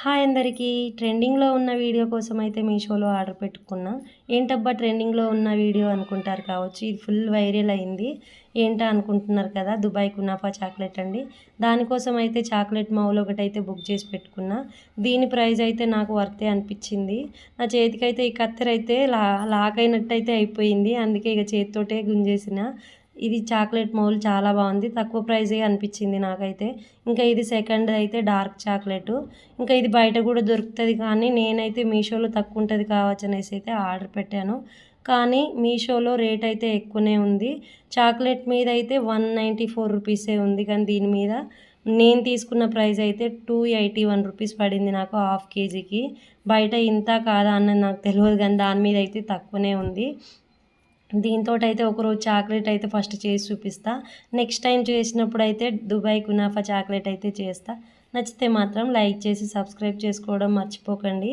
Hi అందరికీ. ట్రెండింగ్లో ఉన్న వీడియో కోసం అయితే మీషోలో ఆర్డర్ పెట్టుకున్నా. ఏంటబ్బా ట్రెండింగ్లో ఉన్న వీడియో అనుకుంటారు కావచ్చు. ఇది ఫుల్ వైరల్ అయింది. ఏంటా అనుకుంటున్నారు కదా దుబాయ్ కునాఫా చాక్లెట్ అండి. దానికోసం అయితే చాక్లెట్ మౌల్ అయితే బుక్ చేసి పెట్టుకున్నా. దీని ప్రైస్ అయితే నాకు వర్తే అనిపించింది. నా చేతికైతే ఈ కత్తెర అయితే లా లాక్ అయినట్టు అయితే అయిపోయింది. అందుకే ఇక చేతితోటే గుంజేసిన. ఇది చాక్లెట్ మౌల్ చాలా బాగుంది. తక్కువ ప్రైజే అనిపించింది నాకైతే. ఇంకా ఇది సెకండ్ అయితే డార్క్ చాక్లెట్. ఇంకా ఇది బయట కూడా దొరుకుతుంది కానీ నేనైతే మీషోలో తక్కువ ఉంటుంది కావచ్చు అనేసి అయితే ఆర్డర్ పెట్టాను. కానీ మీషోలో రేట్ అయితే ఎక్కువనే ఉంది. చాక్లెట్ మీద అయితే వన్ నైంటీ ఫోర్ రూపీసే ఉంది కానీ దీని మీద నేను తీసుకున్న ప్రైస్ అయితే టూ ఎయిటీ వన్ రూపీస్ పడింది నాకు హాఫ్ కేజీకి. బయట ఇంత కాదా అన్నది నాకు తెలియదు కానీ దాని మీద అయితే తక్కువనే ఉంది. దీంతో అయితే ఒకరోజు చాక్లెట్ అయితే ఫస్ట్ చేసి చూపిస్తా. నెక్స్ట్ టైం చేసినప్పుడు అయితే దుబాయ్ కునాఫా చాక్లెట్ అయితే చేస్తా. నచ్చితే మాత్రం లైక్ చేసి సబ్స్క్రైబ్ చేసుకోవడం మర్చిపోకండి.